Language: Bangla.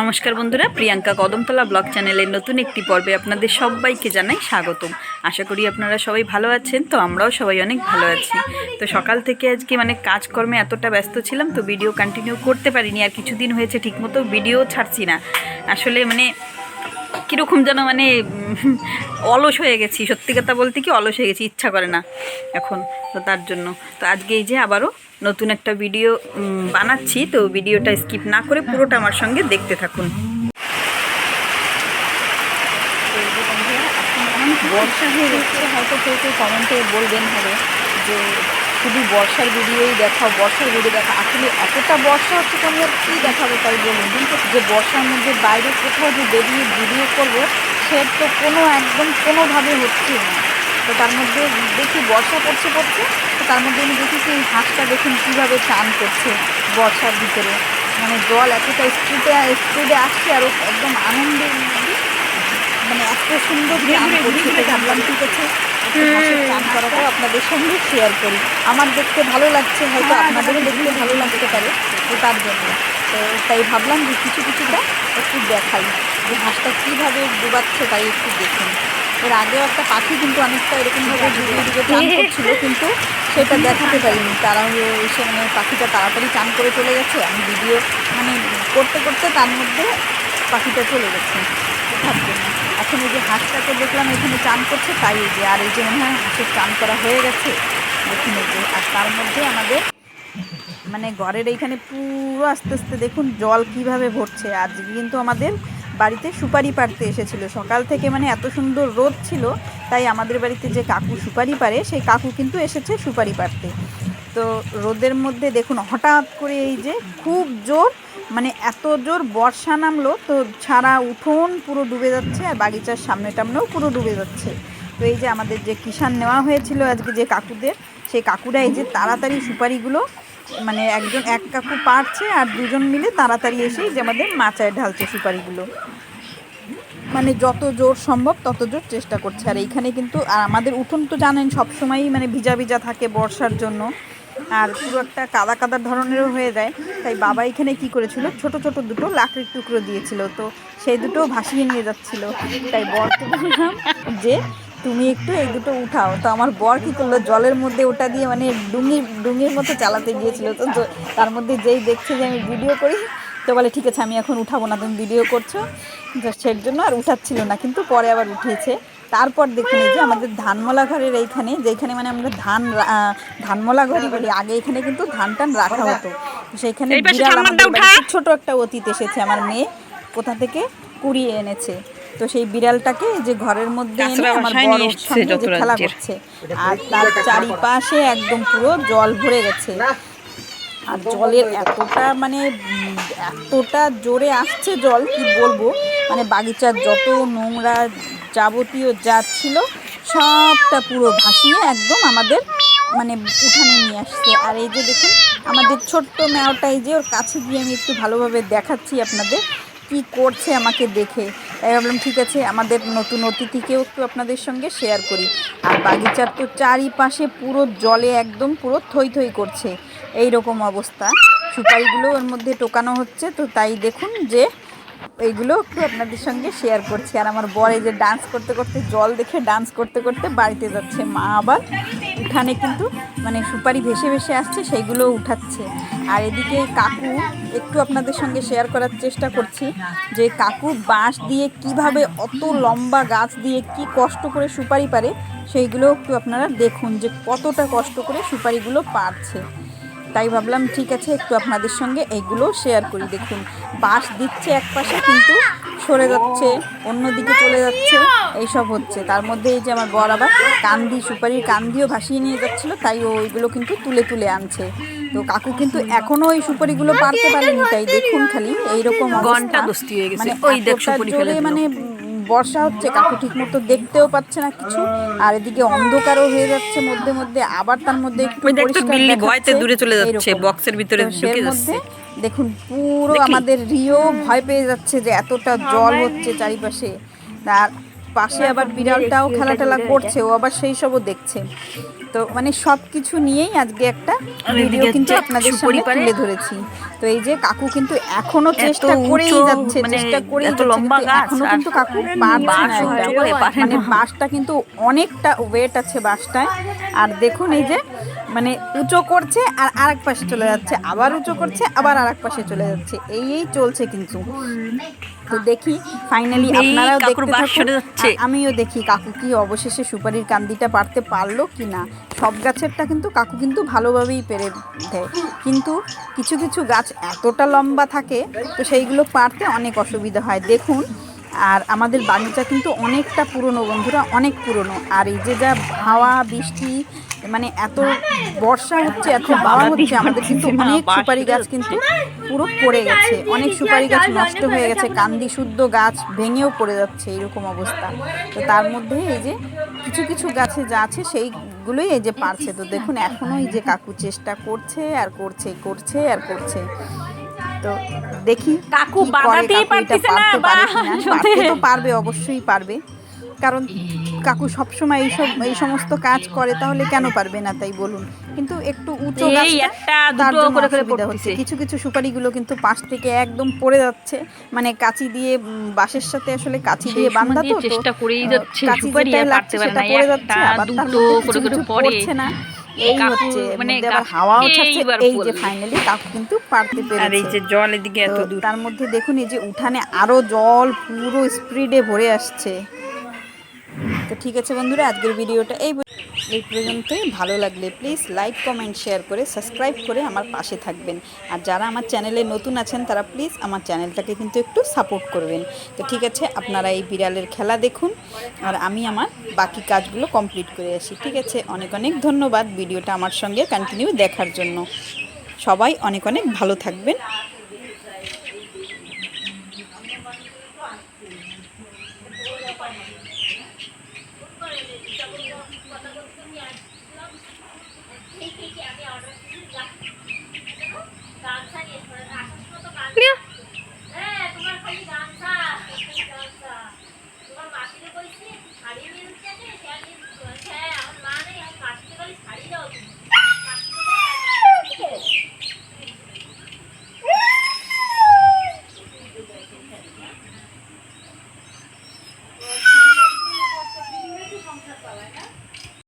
নমস্কার বন্ধুরা, প্রিয়াঙ্কা কদমতলা ব্লগ চ্যানেলের নতুন একটি পর্বে আপনাদের সবাইকে জানাই স্বাগতম। আশা করি আপনারা সবাই ভালো আছেন, তো আমরাও সবাই অনেক ভালো আছি। তো সকাল থেকে আজকে মানে কাজকর্মে এতটা ব্যস্ত ছিলাম, তো ভিডিও কন্টিনিউ করতে পারিনি, আর কিছুদিন হয়েছে ঠিকমতো ভিডিও ছাড়ছি না। আসলে মানে কীরকম যেন মানে অলস হয়ে গেছি। সত্যি কথা বলতে কি অলস হয়ে গেছি, ইচ্ছা করে না এখন তো তার জন্য। তো আজকে এই যে আবারও নতুন একটা ভিডিও বানাচ্ছি, তো ভিডিওটা স্কিপ না করে পুরোটা আমার সঙ্গে দেখতে থাকুন। বর্ষা হয়ে যাচ্ছে হয়তো কেউ কেউ কমেন্টে বলবেন হবে যে শুধু বর্ষার ভিডিওই দেখাও বর্ষার ভিডিও দেখা। আসলে এতটা বর্ষা হচ্ছে তো আমি আর কী দেখাবো তাই বলুন কিন্তু যে বর্ষার মধ্যে বাইরে কোথাও যে বেরিয়ে ভিডিও করব সে তো কোনো একদম কোনোভাবে হচ্ছে না। তো তার মধ্যে দেখি বর্ষা পড়ছে পড়ছে তো তার মধ্যে আমি দেখি সেই হাঁসটা দেখুন কীভাবে চান করছে বর্ষার ভিতরে। মানে জল এতটা স্পিডে স্পিডে আসছে আর একদম আনন্দের মানে এত সুন্দর ভাবলাম ঠিক আছে। চান করাটাও আপনাদের সঙ্গে শেয়ার করি। আমার দেখতে ভালো লাগছে হয়তো আপনাদেরও দেখতে ভালো লাগতে পারে তো তার জন্য। তো তাই ভাবলাম যে কিছু কিছুটা একটু দেখাই যে হাঁসটা কীভাবে ডুবাচ্ছে তাই একটু দেখুন। এর আগেও একটা পাখি কিন্তু অনেকটা এরকমভাবে ডুবিয়ে ডুবে চান করছিল কিন্তু সেটা দেখাতে পারিনি। তারা এসে মানে পাখিটা তাড়াতাড়ি চান করে চলে গেছে। আমি ভিডিও মানে করতে করতে তার মধ্যে পাখিটা চলে গেছে। তার জন্য। এখন এই যে হাঁসটাকে দেখলাম এখানে চান করছে, তাই এই যে আর এই যে মনে হয় হাঁসের চান করা হয়ে গেছে। দেখুন এই যে, আর তার মধ্যে আমাদের মানে ঘরের এইখানে পুরো আস্তে আস্তে দেখুন জল কীভাবে ভরছে। আজ কিন্তু আমাদের বাড়িতে সুপারি পাড়তে এসেছিল। সকাল থেকে মানে এত সুন্দর রোদ ছিল, তাই আমাদের বাড়িতে যে কাকু সুপারি পারে সেই কাকু কিন্তু এসেছে সুপারি পাড়তে। তো রোদের মধ্যে দেখুন হঠাৎ করে এই যে খুব জোর মানে এত জোর বর্ষা নামলো, তো ছাড়া উঠোন পুরো ডুবে যাচ্ছে আর বাগিচার সামনে টামনেও পুরো ডুবে যাচ্ছে। তো এই যে আমাদের যে কিষান নেওয়া হয়েছিল আজকে যে কাকুদের, সেই কাকুরা এই যে তাড়াতাড়ি সুপারিগুলো মানে একজন, এক কাকু পারছে আর দুজন মিলে তাড়াতাড়ি এসেই যে আমাদের মাচায় ঢালছে সুপারিগুলো। মানে যত জোর সম্ভব তত জোর চেষ্টা করছে। আর এইখানে কিন্তু, আর আমাদের উঠোন তো জানেন সবসময়ই মানে ভিজা ভিজা থাকে বর্ষার জন্য। আর পুরো একটা কাদা কাদা ধরনেরও হয়ে যায়। তাই বাবা এখানে কি করেছিল? ছোট ছোট দুটো লাকড়ির টুকরো দিয়েছিল। তো সেই দুটো ভাসিয়ে নিয়ে যাচ্ছিল। তাই বরকে বললাম যে, তুমি একটু এই দুটো উঠাও। তো আমার বর কী করল? জলের মধ্যে ওটা দিয়ে মানে ডুঙি, ডুঙির মতো চালাতে গিয়েছিল। তো তার মধ্যে যেই দেখছে যে আমি ভিডিও করি, তো বলে, ঠিক আছে, আমি এখন উঠাবো না, তুমি ভিডিও করছ। তো জন্য আর উঠাচ্ছিল না। কিন্তু পরে আবার উঠেছে তারপর দেখুন এই যে আমাদের ধানমলা ঘরের এইখানে যেখানে মানে আমরা ধান ধানমলা ঘরই বলি আগে এখানে কিন্তু ধান টান রাখা হতো। সেখানে ছোট একটা অতীত এসেছে আমার মেয়ে কোথা থেকে কুড়িয়ে এনেছে। তো সেই বিড়ালটাকে যে ঘরের মধ্যে এনে আমার বড় সঙ্গে যে খেলা করছে। আর তার চারিপাশে একদম পুরো জল ভরে গেছে। আর জলের এতটা মানে এতটা জোরে আসছে জল, কি বলব? মানে বাগিচার যত নোংরা যাবতীয় যা ছিল, সবটা পুরো ভাসিয়ে একদম আমাদের মানে উঠানে নিয়ে আসছে। আর এই যে দেখুন, আমাদের ছোট্ট ম্যাওটা, এই যে ওর কাছে গিয়ে আমি একটু ভালোভাবে দেখাচ্ছি আপনাদের, কি করছে আমাকে দেখে। তাই ভাবলাম, ঠিক আছে, আমাদের নতুন অতিথিকেও একটু আপনাদের সঙ্গে শেয়ার করি। আর বাগিচার তো চারিপাশে পুরো জলে একদম পুরো থই থই করছে। এই রকম অবস্থা। সুপারিগুলো ওর মধ্যে টোকানো হচ্ছে, তো তাই দেখুন যে এইগুলো একটু আপনাদের সঙ্গে শেয়ার করছি। আর আমার বর যে ডান্স করতে করতে জল দেখে ডান্স করতে করতে বাড়িতে যাচ্ছে। মা আবার উঠানে কিন্তু মানে সুপারি ভেসে ভেসে আসছে, সেইগুলো উঠাচ্ছে। আর এদিকে কাকু একটু আপনাদের সঙ্গে শেয়ার করার চেষ্টা করছি যে কাকু বাঁশ দিয়ে কীভাবে অত লম্বা গাছ দিয়ে কি কষ্ট করে সুপারি পারে, সেইগুলো একটু আপনারা দেখুন যে কতটা কষ্ট করে সুপারিগুলো পারছে। তাই ভাবলাম ঠিক আছে একটু আপনাদের সঙ্গে এইগুলো শেয়ার করি দেখুন বাঁশ দিচ্ছে এক পাশে কিন্তু সরে যাচ্ছে অন্যদিকে চলে যাচ্ছে এইসব হচ্ছে তার মধ্যে এই যে আমার বর আবার কান্দি সুপারির কান্দিও ভাসিয়ে নিয়ে যাচ্ছিল তাই ওইগুলো কিন্তু তুলে তুলে আনছে তো কাকু কিন্তু এখনও ওই সুপারিগুলো পারতে পারেনি তাই দেখুন খালি এইরকম ঘণ্টা হয়ে। মানে। মানে বর্ষা হচ্ছে কাকু ঠিক মতো দেখতেও পাচ্ছে না কিছু। আর এদিকে অন্ধকারও হয়ে যাচ্ছে মধ্যে মধ্যে আবার তার মধ্যে একটু বিল্লি ভয়তে দূরে চলে যাচ্ছে, বক্সের ভিতরে ঢুকে যাচ্ছে। দেখুন পুরো আমাদের রিও ভয় পেয়ে যাচ্ছে যে এতটা জল হচ্ছে চারিপাশে। আর পাশে আবার বিড়ালটাও খেলা টেলা করছে ও আবার সেই সবও দেখছে। তো মানে সব কিছু নিয়েই আজকে একটা ভিডিও কিন্তু আপনাদের সামনে তুলে ধরেছি। তো এই যে কাকু কিন্তু এখনও চেষ্টা করেই যাচ্ছে মানে চেষ্টা করেই যাচ্ছে লম্বা এখনও কিন্তু কাকু। করে মানে না। বাঁশটা কিন্তু অনেকটা ওয়েট আছে বাঁশটায়। আর দেখুন এই যে মানে উঁচু করছে আর আরেক পাশে চলে যাচ্ছে আবার উঁচু করছে আবার আরেক পাশে চলে যাচ্ছে। এই এই চলছে কিন্তু। তো দেখি ফাইনালি আপনারাও দেখতে থাকুন। আমিও দেখি কাকু কি অবশেষে সুপারির কান্দিটা পারতে পারল কি না। সব গাছেরটা কিন্তু কাকু কিন্তু ভালোভাবেই পেরে দেয়। কিন্তু কিছু কিছু গাছ এতটা লম্বা থাকে তো সেইগুলো পারতে অনেক অসুবিধা হয়। দেখুন আর আমাদের বাগিচা কিন্তু অনেকটা পুরনো বন্ধুরা অনেক পুরনো। আর এই যে যা হাওয়া বৃষ্টি মানে এত বর্ষা হচ্ছে এত হাওয়া হচ্ছে আমাদের কিন্তু অনেক সুপারি গাছ কিন্তু পুরো পড়ে গেছে। অনেক সুপারি গাছ নষ্ট হয়ে গেছে কান্দি শুদ্ধ গাছ ভেঙেও পড়ে যাচ্ছে এরকম অবস্থা। তো তার মধ্যে এই যে কিছু কিছু গাছে যা আছে সেইগুলোই এই যে পারছে। তো দেখুন এখনও এই যে কাকু চেষ্টা করছে আর করছে করছে আর করছে। তো দেখি কাকু বানাতেই পারতেছে না। পারতে তো পারবে অবশ্যই পারবে। কারণ কাকু সবসময় এইসব এই সমস্ত কাজ করে তাহলে কেন পারবে না? তাই বলুন। কিন্তু একটু উঁচু তার জন্য অসুবিধা হচ্ছে। কিছু কিছু সুপারিগুলো কিন্তু পাশ থেকে একদম পড়ে যাচ্ছে। মানে কাঁচি দিয়ে বাঁশের সাথে আসলে কাঁচি দিয়ে বান্ধা তো চেষ্টা করেই যাচ্ছে, সুপারি আর পারতে পারে না। একটা, দুটো মধ্যে করে করে পড়ে। না। এই হচ্ছে মানে মানে আবার হাওয়াও ছাড়ছে এই যে ফাইনালি কাকু কিন্তু পারতে আর এই যে জল এদিকে এত দূর। তার মধ্যে দেখুন এই যে উঠানে আরও জল পুরো স্পিডে ভরে আসছে। তো ঠিক আছে বন্ধুরা, আজকের ভিডিওটা এই এই পর্যন্তই। ভালো লাগলে প্লিজ লাইক কমেন্ট শেয়ার করে সাবস্ক্রাইব করে আমার পাশে থাকবেন। আর যারা আমার চ্যানেলে নতুন আছেন, তারা প্লিজ আমার চ্যানেলটাকে কিন্তু একটু সাপোর্ট করবেন। তো ঠিক আছে, আপনারা এই বিড়ালের খেলা দেখুন। আর আমি আমার বাকি কাজগুলো কমপ্লিট করে আসি। ঠিক আছে, অনেক অনেক ধন্যবাদ ভিডিওটা আমার সঙ্গে কন্টিনিউ দেখার জন্য। সবাই অনেক অনেক ভালো থাকবেন।